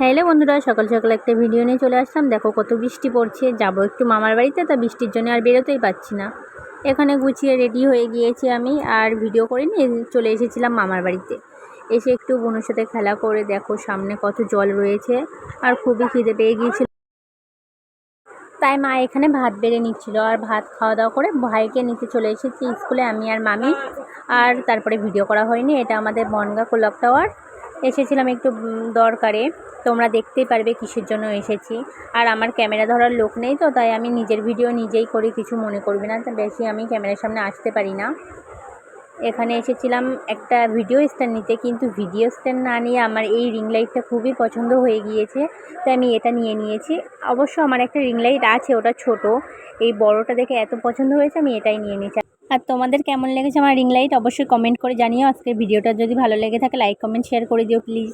Hello বন্ধুরা, সকাল সকাল একটা ভিডিও নিয়ে চলে আসলাম। দেখো কত বৃষ্টি পড়ছে। যাব একটু মামার বাড়িতে, তা বৃষ্টির জন্য আর বেরোতেই পাচ্ছি না। এখানে গুছিয়ে রেডি হয়ে গিয়েছি আমি, আর ভিডিও করে নিয়ে চলে এসেছিলাম মামার বাড়িতে। এসে একটু বোনের সাথে খেলা করে দেখো সামনে কত জল রয়েছে, আর খুবই খিদে পেয়ে গিয়েছিল। তাই মা এখানে ভাত বেড়ে নিচ্ছিল, আর ভাত খাওয়া দাওয়া করে ভাইকে নিতে চলে এসেছি স্কুলে, আমি আর মামি। আর তারপরে ভিডিও করা হয়নি, এটা আমাদের বনগা কোলক টাওয়ার এসেছিলাম একটু দরকারে। তোমরা দেখতেই পারবে কিসের জন্য এসেছি। আর আমার ক্যামেরা ধরার লোক নেই তো, তাই আমি নিজের ভিডিও নিজেই করি, কিছু মনে করবে না। বেশি আমি ক্যামেরার সামনে আসতে পারি না। এখানে এসেছিলাম একটা ভিডিও স্ট্যান্ড নিতে, কিন্তু ভিডিও স্ট্যান্ড না নিয়ে আমার এই রিং লাইটটা খুবই পছন্দ হয়ে গিয়েছে। তাই আমি এটা নিয়ে নিয়েছি। অবশ্য আমার একটা রিং লাইট আছে, ওটা ছোট। এই বড়টা দেখে এত পছন্দ হয়েছে, আমি এটাই নিয়ে নিয়েছি। আর তোমাদের কেমন লেগেছে আমার রিং লাইট অবশ্যই কমেন্ট করে জানিও। আজকের ভিডিওটা যদি ভালো লেগে থাকে লাইক কমেন্ট শেয়ার করে দিও প্লিজ